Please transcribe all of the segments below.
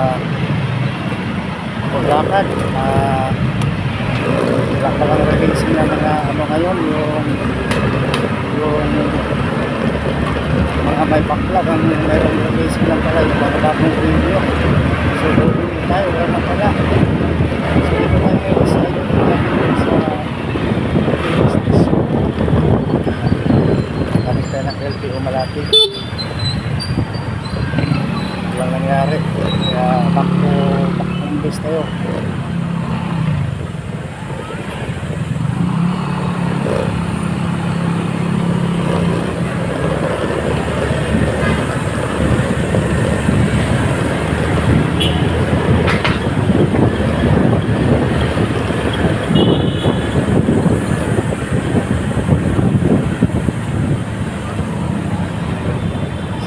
Uh, wala pa lang releasing na mga ano ngayon, yung yung mga may backlog ang mayroong releasing lang pala yung mga bagong video. So, doon tayo, wala na pala. So, ito tayo ngayon sa yun sa business. Gamit tayo ng LTO malapit. Walang nangyari. Kaya back to back to base tayo.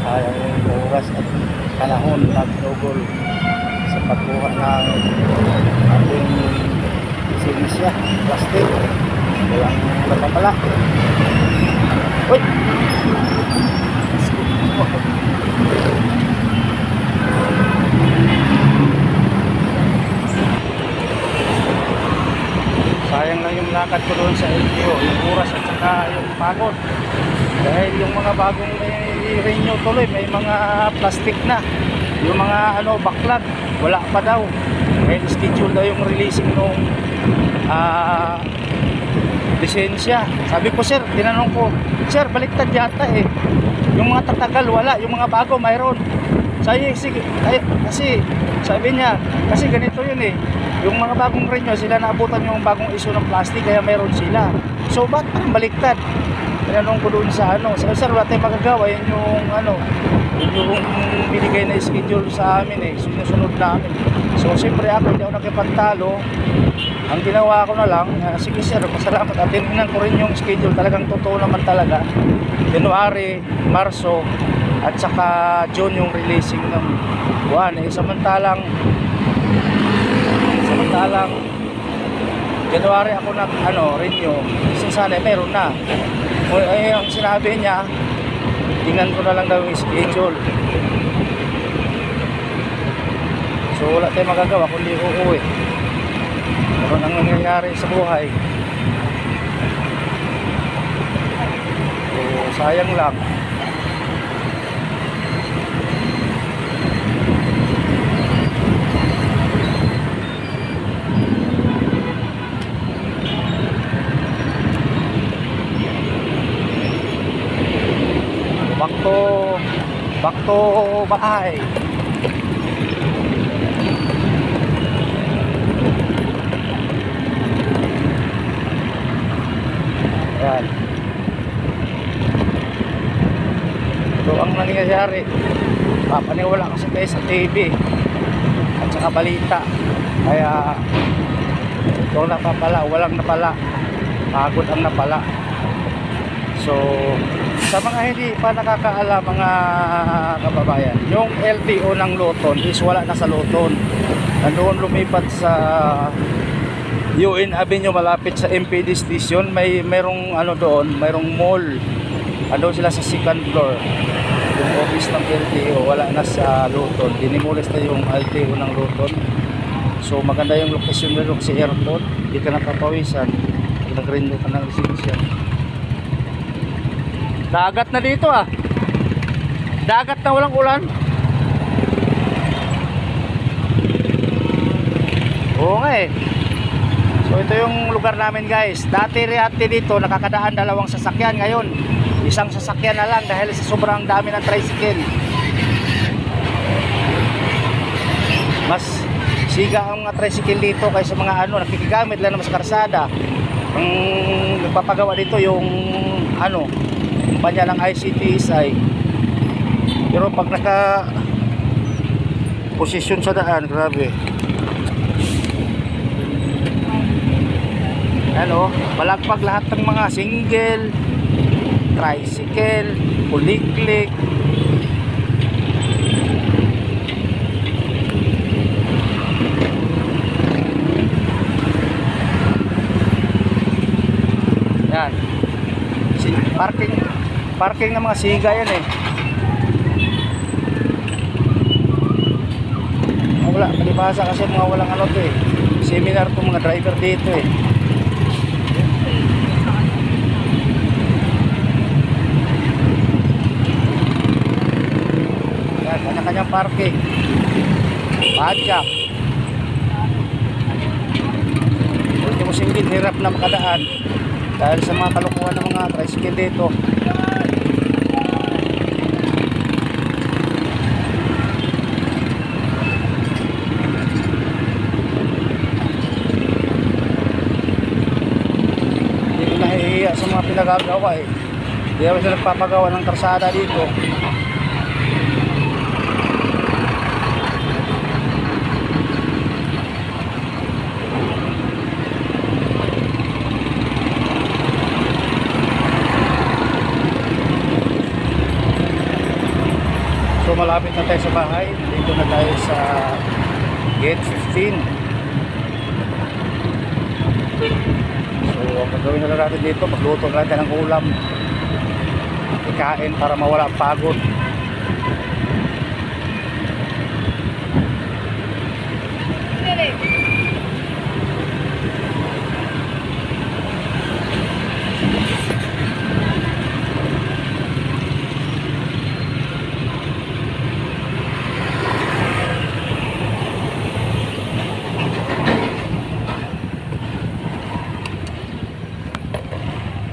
sayang yung oras at panahon na ginugol sa pagkuha ng ating sinisya, plastic. Walang napapala uy! Sayang lang yung lakad ko doon sa LTO yung oras at saka yung pagod. Dahil yung mga bagong may renew tuloy may mga plastic na. Yung mga ano backlog wala pa daw may schedule daw yung releasing nung ah lisensya. Sabi ko sir tinanong ko sir baliktad yata eh. Yung mga tatagal wala. Yung mga bago mayroon. Sabi sige. Ay, kasi sabi niya kasi ganito yun eh yung mga bagong renew sila naabutan yung bagong issue ng plastic kaya mayroon sila. So ba't parang baliktad? Tinanong ko doon sa ano sabi sir wala tayong magagawa. Yun yung ano yun yung binigay na schedule sa amin eh. Sinusunod namin so siyempre ako hindi ako nakipagtalo. Ang ginawa ko na lang ah, sige sir pasalamat. At tinignan ko rin yung schedule. Talagang totoo naman talaga. January, Marso at saka June yung releasing ng buwan. Eh samantalang samantalang January ako nag ano renew. Kasi sana meron na. Eh, ang sinabi niya tingnan ko na lang daw yung schedule. So wala tayong magagawa kundi uuwi. Ano nang nangyayari sa buhay? So sayang lang back to back to bahay Ayan. So ang nangyayari, papaniwala kasi tayo sa TV at saka balita. Kaya ito na pa pala, walang napala. Pagod ang napala. So, sa mga hindi pa nakakaalam mga kababayan, yung LTO ng Luton is wala na sa Luton. Nandoon lumipat sa UN Avenue malapit sa MPD station, may merong ano doon, merong mall. Ano sila sa second floor. Yung office ng LTO wala na sa Luton. Dinimulis na yung LTO ng Luton. So maganda yung location nila sa airport. Hindi ka napapawisan. Nag-renew ka ng lisensya. Dagat na dito ah. Dagat na walang ulan. Oo nga eh. So ito yung lugar namin guys. Dati reate dito nakakadaan dalawang sasakyan ngayon. Isang sasakyan na lang dahil sa sobrang dami ng tricycle. Mas siga ang mga tricycle dito kaysa mga ano nakikigamit lang naman sa karsada. Ang nagpapagawa dito yung ano kumpanya ng ICTSI. Pero pag naka posisyon sa daan, grabe. Ano, malagpag lahat ng mga single, tricycle, kuliklik. Yan. Parking parking ng mga siga yan eh. wala, palibasa kasi mga walang ano to eh. Seminar to mga driver dito eh. Yan, kanya-kanyang parking. Padjak. Ultimo singgit, hirap na makadaan. Dahil sa mga kalukuhan ng mga tricycle dito. Hindi ko nahihiya pinagagawa eh. Hindi naman sila nagpapagawa ng karsada dito. So malapit na tayo sa bahay. Dito na tayo sa gate 15. Ang gagawin na lang natin dito, magluto na tayo ng ulam. Ikain para mawala ang pagod.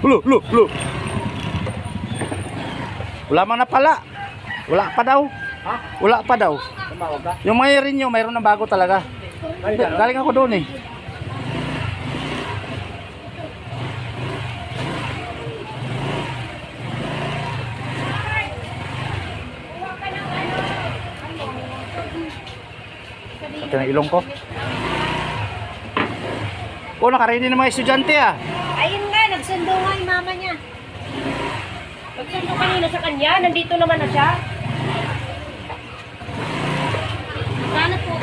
Lu, lu, lu. Wala man na pala. Wala pa daw. Ha? Wala pa daw. Tumawag ka? Yung may rin nyo, mayroon na bago talaga. Galing ako doon eh. Ito na ilong ko. Oh, nakaready na mga estudyante ah. Nagsundo nga yung mama niya. Nagsundo kanina sa kanya. Nandito naman na siya. Sana po.